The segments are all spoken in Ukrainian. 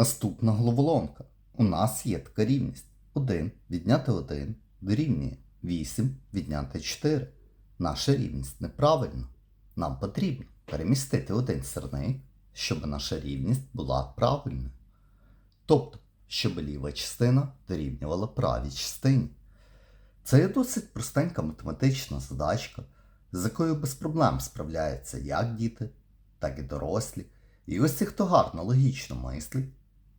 Наступна головоломка. У нас є така рівність. 1 відняти 1 дорівнює 8 відняти 4. Наша рівність неправильна. Нам потрібно перемістити один сірник, щоб наша рівність була правильною. Тобто, щоб ліва частина дорівнювала правій частині. Це є досить простенька математична задачка, з якою без проблем справляються як діти, так і дорослі. І ось ті, хто гарно логічно мислить,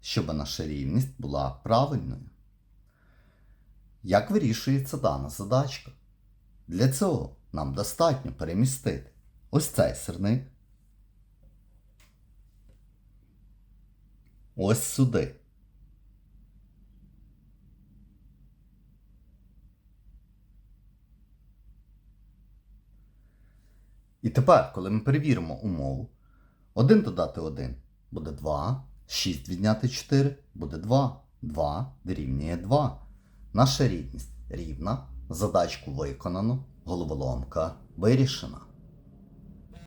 щоб наша рівність була правильною. Як вирішується дана задачка? Для цього нам достатньо перемістити ось цей сирник ось сюди. І тепер, коли ми перевіримо умову, 1 додати 1 буде 2, 6 відняти 4 буде 2, 2 дорівнює 2. Наша рівність рівна, задачку виконано, головоломка вирішена.